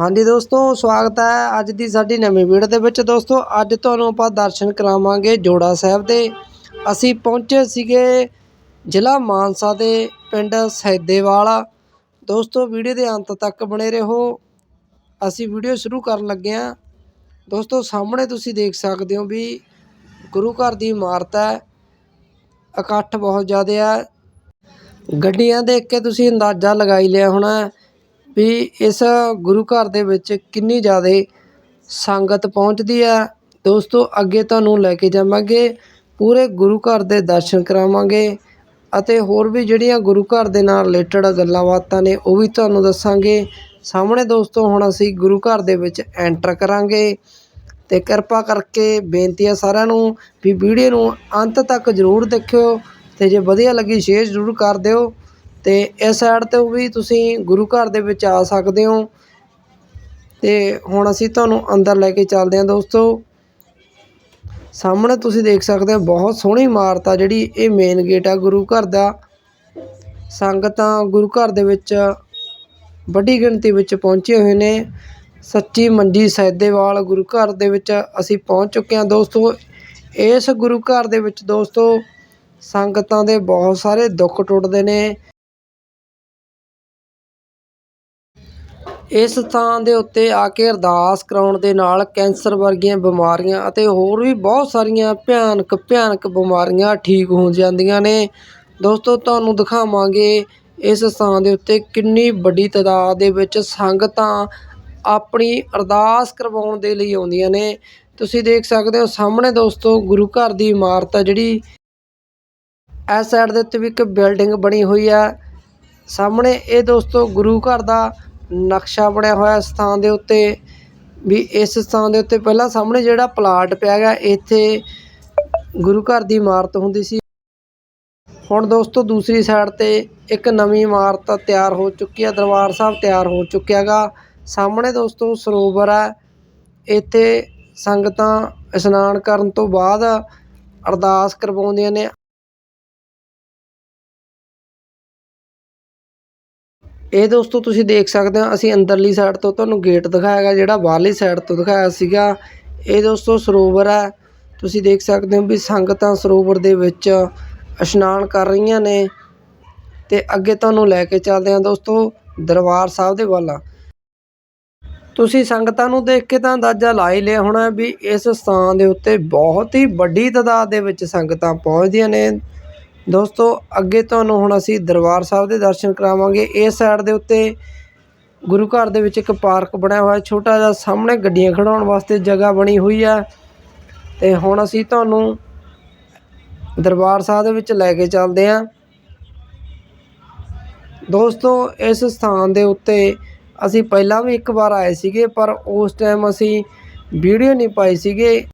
ਹਾਂਜੀ ਦੋਸਤੋ, ਸਵਾਗਤ ਹੈ ਅੱਜ ਦੀ ਸਾਡੀ ਨਵੀਂ ਵੀਡੀਓ ਦੇ ਵਿੱਚ। ਦੋਸਤੋ, ਅੱਜ ਤੁਹਾਨੂੰ ਆਪਾਂ ਦਰਸ਼ਨ ਕਰਾਵਾਂਗੇ ਜੋੜਾ ਸਾਹਿਬ ਦੇ। ਅਸੀਂ ਪਹੁੰਚੇ ਸੀਗੇ ਜ਼ਿਲ੍ਹਾ ਮਾਨਸਾ ਦੇ ਪਿੰਡ ਸੈਦੇਵਾਲ। ਦੋਸਤੋ ਵੀਡੀਓ ਦੇ ਅੰਤ ਤੱਕ ਬਣੇ ਰਹੋ। ਅਸੀਂ ਵੀਡੀਓ ਸ਼ੁਰੂ ਕਰਨ ਲੱਗੇ ਹਾਂ। ਦੋਸਤੋ, ਸਾਹਮਣੇ ਤੁਸੀਂ ਦੇਖ ਸਕਦੇ ਹੋ ਵੀ ਗੁਰੂ ਘਰ ਦੀ ਇਮਾਰਤ ਹੈ। ਇਕੱਠ ਬਹੁਤ ਜ਼ਿਆਦਾ ਹੈ। ਗੱਡੀਆਂ ਦੇਖ ਕੇ ਤੁਸੀਂ ਅੰਦਾਜ਼ਾ ਲਗਾਈ ਲਿਆ ਹੋਣਾ ਵੀ ਇਸ ਗੁਰੂ ਘਰ ਦੇ ਵਿੱਚ ਕਿੰਨੀ ਜ਼ਿਆਦਾ ਸੰਗਤ ਪਹੁੰਚਦੀ ਹੈ ਦੋਸਤੋ, ਅੱਗੇ ਤੁਹਾਨੂੰ ਲੈ ਕੇ ਜਾਵਾਂਗੇ, ਪੂਰੇ ਗੁਰੂ ਘਰ ਦੇ ਦਰਸ਼ਨ ਕਰਾਵਾਂਗੇ ਅਤੇ ਹੋਰ ਵੀ ਜਿਹੜੀਆਂ ਗੁਰੂ ਘਰ ਦੇ ਨਾਲ ਰਿਲੇਟਡ ਗੱਲਾਂ ਬਾਤਾਂ ਨੇ, ਉਹ ਵੀ ਤੁਹਾਨੂੰ ਦੱਸਾਂਗੇ। ਸਾਹਮਣੇ ਦੋਸਤੋ, ਹੁਣ ਅਸੀਂ ਗੁਰੂ ਘਰ ਦੇ ਵਿੱਚ ਐਂਟਰ ਕਰਾਂਗੇ ਅਤੇ ਕਿਰਪਾ ਕਰਕੇ ਬੇਨਤੀ ਹੈ ਸਾਰਿਆਂ ਨੂੰ ਵੀ ਵੀਡੀਓ ਨੂੰ ਅੰਤ ਤੱਕ ਜ਼ਰੂਰ ਦੇਖਿਓ ਅਤੇ ਜੇ ਵਧੀਆ ਲੱਗੀ, ਸ਼ੇਅਰ ਜ਼ਰੂਰ ਕਰ ਦਿਓ। ਅਤੇ ਇਸ ਸਾਈਡ ਤੋਂ ਵੀ ਤੁਸੀਂ ਗੁਰੂ ਘਰ ਦੇ ਵਿੱਚ ਆ ਸਕਦੇ ਹੋ। ਅਤੇ ਹੁਣ ਅਸੀਂ ਤੁਹਾਨੂੰ ਅੰਦਰ ਲੈ ਕੇ ਚੱਲਦੇ ਹਾਂ ਦੋਸਤੋ। ਸਾਹਮਣੇ ਤੁਸੀਂ ਦੇਖ ਸਕਦੇ ਹੋ ਬਹੁਤ ਸੋਹਣੀ ਇਮਾਰਤ ਆ ਜਿਹੜੀ ਇਹ ਮੇਨ ਗੇਟ ਆ ਗੁਰੂ ਘਰ ਦਾ। ਸੰਗਤਾਂ ਗੁਰੂ ਘਰ ਦੇ ਵਿੱਚ ਵੱਡੀ ਗਿਣਤੀ ਵਿੱਚ ਪਹੁੰਚੇ ਹੋਏ ਨੇ। ਸੱਚੀ ਮੰਜੀ ਸੈਦੇਵਾਲ ਗੁਰੂ ਘਰ ਦੇ ਵਿੱਚ ਅਸੀਂ ਪਹੁੰਚ ਚੁੱਕੇ ਹਾਂ ਦੋਸਤੋ। ਇਸ ਗੁਰੂ ਘਰ ਦੇ ਵਿੱਚ ਦੋਸਤੋ ਸੰਗਤਾਂ ਦੇ ਬਹੁਤ ਸਾਰੇ ਦੁੱਖ ਟੁੱਟਦੇ ਨੇ। ਇਸ ਸਥਾਨ ਦੇ ਉੱਤੇ ਆ ਕੇ ਅਰਦਾਸ ਕਰਾਉਣ ਦੇ ਨਾਲ ਕੈਂਸਰ ਵਰਗੀਆਂ ਬਿਮਾਰੀਆਂ ਅਤੇ ਹੋਰ ਵੀ ਬਹੁਤ ਸਾਰੀਆਂ ਭਿਆਨਕ ਭਿਆਨਕ ਬਿਮਾਰੀਆਂ ਠੀਕ ਹੋ ਜਾਂਦੀਆਂ ਨੇ। ਦੋਸਤੋ, ਤੁਹਾਨੂੰ ਦਿਖਾਵਾਂਗੇ ਇਸ ਸਥਾਨ ਦੇ ਉੱਤੇ ਕਿੰਨੀ ਵੱਡੀ ਤਾਦਾਦ ਦੇ ਵਿੱਚ ਸੰਗਤਾਂ ਆਪਣੀ ਅਰਦਾਸ ਕਰਵਾਉਣ ਦੇ ਲਈ ਆਉਂਦੀਆਂ ਨੇ। ਤੁਸੀਂ ਦੇਖ ਸਕਦੇ ਹੋ ਸਾਹਮਣੇ ਦੋਸਤੋ, ਗੁਰੂ ਘਰ ਦੀ ਇਮਾਰਤ ਆ ਜਿਹੜੀ। ਇਸ ਸਾਈਡ ਦੇ ਉੱਤੇ ਵੀ ਇੱਕ ਬਿਲਡਿੰਗ ਬਣੀ ਹੋਈ ਆ। ਸਾਹਮਣੇ ਇਹ ਦੋਸਤੋ ਗੁਰੂ ਘਰ ਦਾ ਨਕਸ਼ਾ ਬਣਿਆ ਹੋਇਆ ਸਥਾਨ ਦੇ ਉੱਤੇ, ਵੀ ਇਸ ਸਥਾਨ ਦੇ ਉੱਤੇ ਪਹਿਲਾਂ ਸਾਹਮਣੇ ਜਿਹੜਾ ਪਲਾਟ ਪਿਆ ਗਿਆ, ਇੱਥੇ ਗੁਰੂ ਘਰ ਦੀ ਇਮਾਰਤ ਹੁੰਦੀ ਸੀ। ਹੁਣ ਦੋਸਤੋ ਦੂਸਰੀ ਸਾਈਡ ਤੇ ਇੱਕ ਨਵੀਂ ਇਮਾਰਤ ਤਿਆਰ ਹੋ ਚੁੱਕੀ ਹੈ, ਦਰਬਾਰ ਸਾਹਿਬ ਤਿਆਰ ਹੋ ਚੁੱਕਿਆ ਗਾ ਸਾਹਮਣੇ ਦੋਸਤੋ ਸਰੋਵਰ ਹੈ, ਇੱਥੇ ਸੰਗਤਾਂ ਇਸ਼ਨਾਨ ਕਰਨ ਤੋਂ ਬਾਅਦ ਅਰਦਾਸ ਕਰਵਾਉਂਦੀਆਂ ਨੇ। ਇਹ ਦੋਸਤੋ, ਤੁਸੀਂ ਦੇਖ ਸਕਦੇ ਹੋ, ਅਸੀਂ ਅੰਦਰਲੀ ਸਾਈਡ ਤੋਂ ਤੁਹਾਨੂੰ ਗੇਟ ਦਿਖਾਇਆਗਾ ਜਿਹੜਾ ਬਾਹਰਲੀ ਸਾਈਡ ਤੋਂ ਦਿਖਾਇਆ ਸੀਗਾ। ਇਹ ਦੋਸਤੋ ਸਰੋਵਰ ਹੈ। ਤੁਸੀਂ ਦੇਖ ਸਕਦੇ ਹੋ ਵੀ ਸੰਗਤਾਂ ਸਰੋਵਰ ਦੇ ਵਿੱਚ ਇਸ਼ਨਾਨ ਕਰ ਰਹੀਆਂ ਨੇ। ਤੇ ਅੱਗੇ ਤੁਹਾਨੂੰ ਲੈ ਕੇ ਚੱਲਦੇ ਹਾਂ ਦੋਸਤੋ, ਦਰਬਾਰ ਸਾਹਿਬ ਦੇ ਵੱਲ। ਤੁਸੀਂ ਸੰਗਤਾਂ ਨੂੰ ਦੇਖ ਕੇ ਤਾਂ ਅੰਦਾਜ਼ਾ ਲਾ ਹੀ ਲਿਆ ਹੋਣਾ ਵੀ ਇਸ ਸਥਾਨ ਦੇ ਉੱਤੇ ਬਹੁਤ ਹੀ ਵੱਡੀ ਤਾਦਾਦ ਦੇ ਵਿੱਚ ਸੰਗਤਾਂ ਪਹੁੰਚਦੀਆਂ ਨੇ। ਦੋਸਤੋ, ਅੱਗੇ ਤੁਹਾਨੂੰ ਹੁਣ ਅਸੀਂ ਦਰਬਾਰ ਸਾਹਿਬ ਦੇ ਦਰਸ਼ਨ ਕਰਾਵਾਂਗੇ। ਇਸ ਸਾਈਡ ਦੇ ਉੱਤੇ ਗੁਰੂ ਘਰ ਦੇ ਵਿੱਚ ਇੱਕ ਪਾਰਕ ਬਣਿਆ ਹੋਇਆ ਛੋਟਾ ਜਿਹਾ ਸਾਹਮਣੇ ਗੱਡੀਆਂ ਖੜਾਉਣ ਵਾਸਤੇ ਜਗ੍ਹਾ ਬਣੀ ਹੋਈ ਆ ਤੇ ਹੁਣ ਅਸੀਂ ਤੁਹਾਨੂੰ ਦਰਬਾਰ ਸਾਹਿਬ ਦੇ ਵਿੱਚ ਲੈ ਕੇ ਚੱਲਦੇ ਹਾਂ। ਦੋਸਤੋ, ਇਸ ਸਥਾਨ ਦੇ ਉੱਤੇ ਅਸੀਂ ਪਹਿਲਾਂ ਵੀ ਇੱਕ ਵਾਰ ਆਏ ਸੀਗੇ, ਪਰ ਉਸ ਟਾਈਮ ਅਸੀਂ ਵੀਡੀਓ ਨਹੀਂ ਪਾਈ ਸੀਗੇ।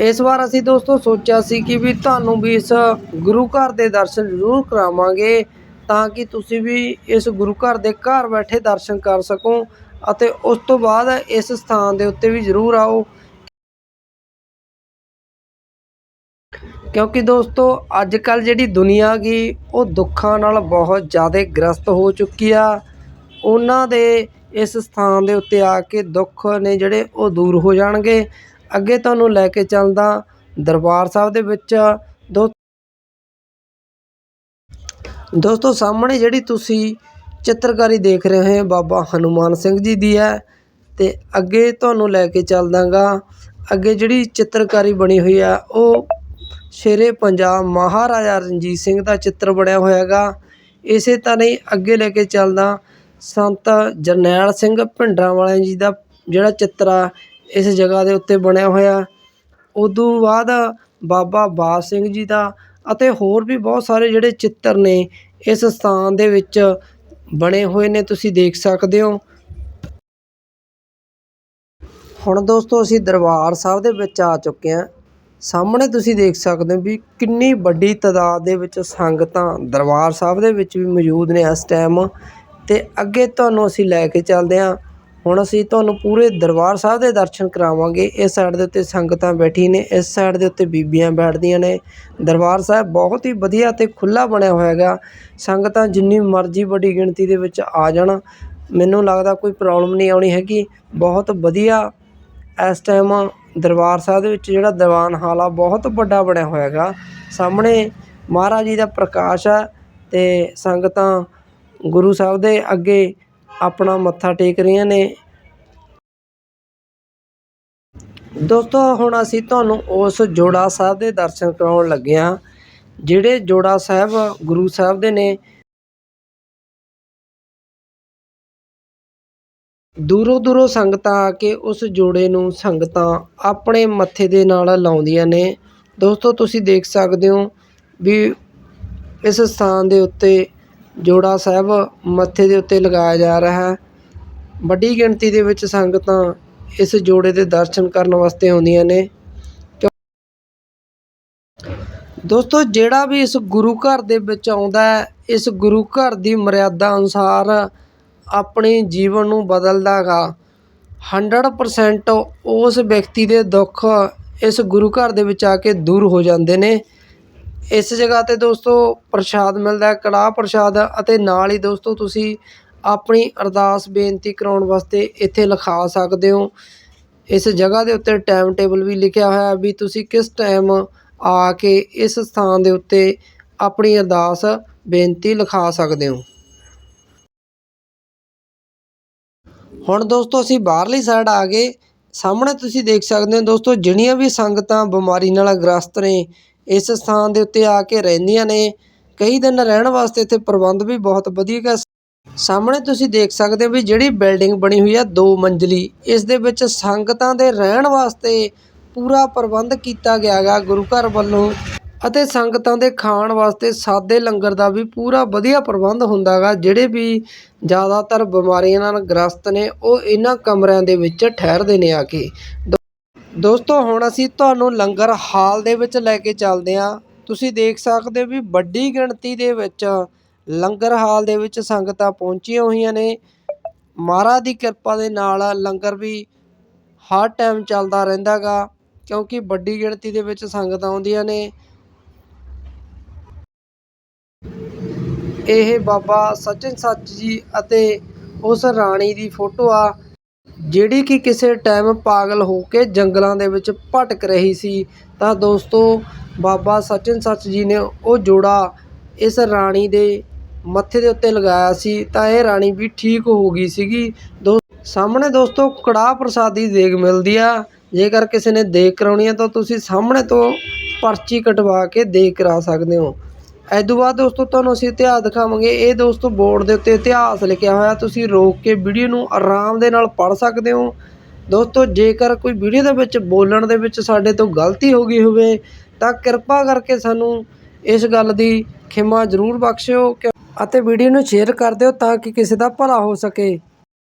ਇਸ ਵਾਰ ਅਸੀਂ ਦੋਸਤੋ ਸੋਚਿਆ ਸੀ ਕਿ ਵੀ ਤੁਹਾਨੂੰ ਵੀ ਇਸ ਗੁਰੂ ਘਰ ਦੇ ਦਰਸ਼ਨ ਜ਼ਰੂਰ ਕਰਾਵਾਂਗੇ, ਤਾਂ ਕਿ ਤੁਸੀਂ ਵੀ ਇਸ ਗੁਰੂ ਘਰ ਦੇ ਘਰ ਬੈਠੇ ਦਰਸ਼ਨ ਕਰ ਸਕੋ ਅਤੇ ਉਸ ਤੋਂ ਬਾਅਦ ਇਸ ਸਥਾਨ ਦੇ ਉੱਤੇ ਵੀ ਜ਼ਰੂਰ ਆਓ। ਕਿਉਂਕਿ ਦੋਸਤੋ ਅੱਜ ਕੱਲ ਜਿਹੜੀ ਦੁਨੀਆ ਗਈ ਉਹ ਦੁੱਖਾਂ ਨਾਲ ਬਹੁਤ ਜ਼ਿਆਦਾ ਗ੍ਰਸਤ ਹੋ ਚੁੱਕੀ ਆ। ਉਹਨਾਂ ਦੇ ਇਸ ਸਥਾਨ ਦੇ ਉੱਤੇ ਆ ਕੇ ਦੁੱਖ ਨੇ ਜਿਹੜੇ ਉਹ ਦੂਰ ਹੋ ਜਾਣਗੇ। ਅੱਗੇ ਤੁਹਾਨੂੰ ਲੈ ਕੇ ਚੱਲਦਾ ਦਰਬਾਰ ਸਾਹਿਬ ਦੇ ਵਿੱਚ। ਦੋ ਦੋਸਤੋ, ਸਾਹਮਣੇ ਜਿਹੜੀ ਤੁਸੀਂ ਚਿੱਤਰਕਾਰੀ ਦੇਖ ਰਹੇ ਹੋ ਬਾਬਾ ਹਨੂਮਾਨ ਸਿੰਘ ਜੀ ਦੀ ਹੈ ਅਤੇ ਅੱਗੇ ਤੁਹਾਨੂੰ ਲੈ ਕੇ ਚੱਲਦਾਗਾ। ਅੱਗੇ ਜਿਹੜੀ ਚਿੱਤਰਕਾਰੀ ਬਣੀ ਹੋਈ ਆ ਉਹ ਸ਼ੇਰੇ ਪੰਜਾਬ ਮਹਾਰਾਜਾ ਰਣਜੀਤ ਸਿੰਘ ਦਾ ਚਿੱਤਰ ਬਣਿਆ ਹੋਇਆ ਹੋਇਆਗਾ। ਇਸੇ ਤਰ੍ਹਾਂ ਹੀ ਅੱਗੇ ਲੈ ਕੇ ਚੱਲਦਾ ਸੰਤ ਜਰਨੈਲ ਸਿੰਘ ਭਿੰਡਰਾਂ ਵਾਲਿਆਂ ਜੀ ਦਾ ਜਿਹੜਾ ਚਿੱਤਰ ਆ ਇਸ ਜਗ੍ਹਾ ਦੇ ਉੱਤੇ ਬਣਿਆ ਹੋਇਆ। ਉਦੋਂ ਬਾਅਦ ਬਾਬਾ ਬਾਜ ਸਿੰਘ ਜੀ ਦਾ ਅਤੇ ਹੋਰ ਵੀ ਬਹੁਤ ਸਾਰੇ ਜਿਹੜੇ ਚਿੱਤਰ ਨੇ, ਇਸ ਸਥਾਨ ਦੇ ਵਿੱਚ ਬਣੇ ਹੋਏ ਨੇ, ਤੁਸੀਂ ਦੇਖ ਸਕਦੇ ਹੋ। ਹੁਣ ਦੋਸਤੋ, ਅਸੀਂ ਦਰਬਾਰ ਸਾਹਿਬ ਦੇ ਵਿੱਚ ਆ ਚੁੱਕੇ ਹਾਂ। ਸਾਹਮਣੇ ਤੁਸੀਂ ਦੇਖ ਸਕਦੇ ਹੋ ਵੀ ਕਿੰਨੀ ਵੱਡੀ ਤਾਦਾਦ ਦੇ ਵਿੱਚ ਸੰਗਤਾਂ ਦਰਬਾਰ ਸਾਹਿਬ ਦੇ ਵਿੱਚ ਵੀ ਮੌਜੂਦ ਨੇ ਇਸ ਟਾਈਮ ਤੇ ਅੱਗੇ ਤੁਹਾਨੂੰ ਅਸੀਂ ਲੈ ਕੇ ਚੱਲਦੇ ਹਾਂ। ਹੁਣ ਅਸੀਂ ਤੁਹਾਨੂੰ ਪੂਰੇ ਦਰਬਾਰ ਸਾਹਿਬ ਦੇ ਦਰਸ਼ਨ ਕਰਾਵਾਂਗੇ। ਇਸ ਸਾਈਡ ਦੇ ਉੱਤੇ ਸੰਗਤਾਂ ਬੈਠੀ ਨੇ, ਇਸ ਸਾਈਡ ਦੇ ਉੱਤੇ ਬੀਬੀਆਂ ਬੈਠਦੀਆਂ ਨੇ। ਦਰਬਾਰ ਸਾਹਿਬ ਬਹੁਤ ਹੀ ਵਧੀਆ ਅਤੇ ਖੁੱਲ੍ਹਾ ਬਣਿਆ ਹੋਇਆ ਹੈਗਾ। ਸੰਗਤਾਂ ਜਿੰਨੀ ਮਰਜ਼ੀ ਵੱਡੀ ਗਿਣਤੀ ਦੇ ਵਿੱਚ ਆ ਜਾਣ, ਮੈਨੂੰ ਲੱਗਦਾ ਕੋਈ ਪ੍ਰੋਬਲਮ ਨਹੀਂ ਆਉਣੀ ਹੈਗੀ। ਬਹੁਤ ਵਧੀਆ ਇਸ ਟਾਈਮ ਦਰਬਾਰ ਸਾਹਿਬ ਦੇ ਵਿੱਚ ਜਿਹੜਾ ਦੀਵਾਨ ਹਾਲ ਆ, ਬਹੁਤ ਵੱਡਾ ਬਣਿਆ ਹੋਇਆ ਹੈਗਾ। ਸਾਹਮਣੇ ਮਹਾਰਾਜ ਜੀ ਦਾ ਪ੍ਰਕਾਸ਼ ਆ ਅਤੇ ਸੰਗਤਾਂ ਗੁਰੂ ਸਾਹਿਬ ਦੇ ਅੱਗੇ ਆਪਣਾ ਮੱਥਾ ਟੇਕ ਰਹੀਆਂ ਨੇ। ਦੋਸਤੋ, ਹੁਣ ਅਸੀਂ ਤੁਹਾਨੂੰ ਉਸ ਜੋੜਾ ਸਾਹਿਬ ਦੇ ਦਰਸ਼ਨ ਕਰਾਉਣ ਲੱਗੇ ਹਾਂ, ਜਿਹੜੇ ਜੋੜਾ ਸਾਹਿਬ ਗੁਰੂ ਸਾਹਿਬ ਦੇ ਨੇ। ਦੂਰੋਂ ਦੂਰੋਂ ਸੰਗਤਾਂ ਆ ਕੇ ਉਸ ਜੋੜੇ ਨੂੰ ਸੰਗਤਾਂ ਆਪਣੇ ਮੱਥੇ ਦੇ ਨਾਲ ਲਾਉਂਦੀਆਂ ਨੇ। ਦੋਸਤੋ, ਤੁਸੀਂ ਦੇਖ ਸਕਦੇ ਹੋ ਵੀ ਇਸ ਸਥਾਨ ਦੇ ਉੱਤੇ ਜੋੜਾ ਸਾਹਿਬ ਮੱਥੇ ਦੇ ਉੱਤੇ ਲਗਾਇਆ ਜਾ ਰਿਹਾ ਹੈ। ਵੱਡੀ ਗਿਣਤੀ ਦੇ ਵਿੱਚ ਸੰਗਤਾਂ ਇਸ ਜੋੜੇ ਦੇ ਦਰਸ਼ਨ ਕਰਨ ਵਾਸਤੇ ਆਉਂਦੀਆਂ ਨੇ। ਦੋਸਤੋ, ਜਿਹੜਾ ਵੀ ਇਸ ਗੁਰੂ ਘਰ ਦੇ ਵਿੱਚ ਆਉਂਦਾ ਹੈ, ਇਸ ਗੁਰੂ ਘਰ ਦੀ ਮਰਿਆਦਾ ਅਨੁਸਾਰ ਆਪਣੇ ਜੀਵਨ ਨੂੰ ਬਦਲਦਾ ਗਾ 100% ਉਸ ਵਿਅਕਤੀ ਦੇ ਦੁੱਖ ਇਸ ਗੁਰੂ ਘਰ ਦੇ ਵਿੱਚ ਆ ਕੇ ਦੂਰ ਹੋ ਜਾਂਦੇ ਨੇ। ਇਸ ਜਗ੍ਹਾ 'ਤੇ ਦੋਸਤੋ ਪ੍ਰਸ਼ਾਦ ਮਿਲਦਾ ਕੜਾਹ ਪ੍ਰਸ਼ਾਦ ਅਤੇ ਨਾਲ ਹੀ ਦੋਸਤੋ ਤੁਸੀਂ ਆਪਣੀ ਅਰਦਾਸ ਬੇਨਤੀ ਕਰਾਉਣ ਵਾਸਤੇ ਇੱਥੇ ਲਿਖਾ ਸਕਦੇ ਹੋ। ਇਸ ਜਗ੍ਹਾ ਦੇ ਉੱਤੇ ਟਾਈਮ ਟੇਬਲ ਵੀ ਲਿਖਿਆ ਹੋਇਆ ਵੀ ਤੁਸੀਂ ਕਿਸ ਟਾਈਮ ਆ ਕੇ ਇਸ ਸਥਾਨ ਦੇ ਉੱਤੇ ਆਪਣੀ ਅਰਦਾਸ ਬੇਨਤੀ ਲਿਖਾ ਸਕਦੇ ਹੋ। ਹੁਣ ਦੋਸਤੋ ਅਸੀਂ ਬਾਹਰਲੀ ਸਾਈਡ ਆ ਗਏ। ਸਾਹਮਣੇ ਤੁਸੀਂ ਦੇਖ ਸਕਦੇ ਹੋ ਦੋਸਤੋ ਜਿਹੜੀਆਂ ਵੀ ਸੰਗਤਾਂ ਬਿਮਾਰੀ ਨਾਲ ਗ੍ਰਸਤ ਨੇ ਇਸ ਸਥਾਨ ਦੇ ਉੱਤੇ ਆ ਕੇ ਰਹਿੰਦੀਆਂ ਨੇ। ਕਈ ਦਿਨ ਰਹਿਣ ਵਾਸਤੇ ਇੱਥੇ ਪ੍ਰਬੰਧ ਵੀ ਬਹੁਤ ਵਧੀਆ ਗਾ। ਸਾਹਮਣੇ ਤੁਸੀਂ ਦੇਖ ਸਕਦੇ ਹੋ ਵੀ ਜਿਹੜੀ ਬਿਲਡਿੰਗ ਬਣੀ ਹੋਈ ਆ, ਦੋ ਮੰਜ਼ਲੀ। ਇਸ ਦੇ ਵਿੱਚ ਸੰਗਤਾਂ ਦੇ ਰਹਿਣ ਵਾਸਤੇ ਪੂਰਾ ਪ੍ਰਬੰਧ ਕੀਤਾ ਗਿਆ ਗਾ ਗੁਰੂ ਘਰ ਵੱਲੋਂ ਅਤੇ ਸੰਗਤਾਂ ਦੇ ਖਾਣ ਵਾਸਤੇ ਸਾਦੇ ਲੰਗਰ ਦਾ ਵੀ ਪੂਰਾ ਵਧੀਆ ਪ੍ਰਬੰਧ ਹੁੰਦਾ ਗਾ। ਜਿਹੜੇ ਵੀ ਜ਼ਿਆਦਾਤਰ ਬਿਮਾਰੀਆਂ ਨਾਲ ਗ੍ਰਸਤ ਨੇ, ਉਹ ਇਹਨਾਂ ਕਮਰਿਆਂ ਦੇ ਵਿੱਚ ਠਹਿਰਦੇ ਨੇ ਆ ਕੇ। ਦੋਸਤੋ, ਹੁਣ ਅਸੀਂ ਤੁਹਾਨੂੰ ਲੰਗਰ ਹਾਲ ਦੇ ਵਿੱਚ ਲੈ ਕੇ ਚੱਲਦੇ ਹਾਂ। ਤੁਸੀਂ ਦੇਖ ਸਕਦੇ ਹੋ ਵੀ ਵੱਡੀ ਗਿਣਤੀ ਦੇ ਵਿੱਚ ਲੰਗਰ ਹਾਲ ਦੇ ਵਿੱਚ ਸੰਗਤਾਂ ਪਹੁੰਚੀਆਂ ਹੋਈਆਂ ਨੇ। ਮਹਾਰਾਜ ਦੀ ਕਿਰਪਾ ਦੇ ਨਾਲ ਲੰਗਰ ਵੀ ਹਰ ਟਾਈਮ ਚੱਲਦਾ ਰਹਿੰਦਾ ਗਾ, ਕਿਉਂਕਿ ਵੱਡੀ ਗਿਣਤੀ ਦੇ ਵਿੱਚ ਸੰਗਤਾਂ ਆਉਂਦੀਆਂ ਨੇ। ਇਹ ਬਾਬਾ ਸਚਨ ਸੱਚ ਜੀ ਅਤੇ ਉਸ ਰਾਣੀ ਦੀ ਫੋਟੋ ਆ। ਜਿਹੜੀ ਕਿ ਕਿਸੇ ਟਾਈਮ ਪਾਗਲ ਹੋ ਕੇ ਜੰਗਲਾਂ ਦੇ ਵਿੱਚ ਭਟਕ ਰਹੀ ਸੀ, ਤਾਂ ਦੋਸਤੋ ਬਾਬਾ ਸਚਨ ਸੱਚ ਜੀ ਨੇ ਉਹ ਜੋੜਾ ਇਸ ਰਾਣੀ ਦੇ ਮੱਥੇ ਦੇ ਉੱਤੇ ਲਗਾਇਆ ਸੀ, ਤਾਂ ਇਹ ਰਾਣੀ ਵੀ ਠੀਕ ਹੋ ਗਈ ਸੀਗੀ। ਦੋ ਸਾਹਮਣੇ ਦੋਸਤੋ ਕੜਾਹ ਪ੍ਰਸਾਦੀ ਦੇਗ ਮਿਲਦੀ ਆ। ਜੇਕਰ ਕਿਸੇ ਨੇ ਦੇਗ ਕਰਾਉਣੀ ਆ, ਤਾਂ ਤੁਸੀਂ ਸਾਹਮਣੇ ਤੋਂ ਪਰਚੀ ਕਟਵਾ ਕੇ ਦੇਗ ਕਰਾ ਸਕਦੇ ਹੋ। ਇਸ ਤੋਂ ਬਾਅਦ ਦੋਸਤੋ ਤੁਹਾਨੂੰ ਅਸੀਂ ਇਤਿਹਾਸ ਦਿਖਾਵਾਂਗੇ। ਇਹ ਦੋਸਤੋ ਬੋਰਡ ਦੇ ਉੱਤੇ ਇਤਿਹਾਸ ਲਿਖਿਆ ਹੋਇਆ। ਤੁਸੀਂ ਰੋਕ ਕੇ ਵੀਡੀਓ ਨੂੰ ਆਰਾਮ ਦੇ ਨਾਲ ਪੜ੍ਹ ਸਕਦੇ ਹੋ। ਦੋਸਤੋ, ਜੇਕਰ ਕੋਈ ਵੀਡੀਓ ਦੇ ਵਿੱਚ ਬੋਲਣ ਦੇ ਵਿੱਚ ਸਾਡੇ ਤੋਂ ਗਲਤੀ ਹੋ ਗਈ ਹੋਵੇ, ਤਾਂ ਕਿਰਪਾ ਕਰਕੇ ਸਾਨੂੰ ਇਸ ਗੱਲ ਦੀ ਖਿਮਾ ਜ਼ਰੂਰ ਬਖਸ਼ਿਓ ਅਤੇ ਵੀਡੀਓ ਨੂੰ ਸ਼ੇਅਰ ਕਰ ਦਿਓ ਤਾਂ ਕਿ ਕਿਸੇ ਦਾ ਭਲਾ ਹੋ ਸਕੇ।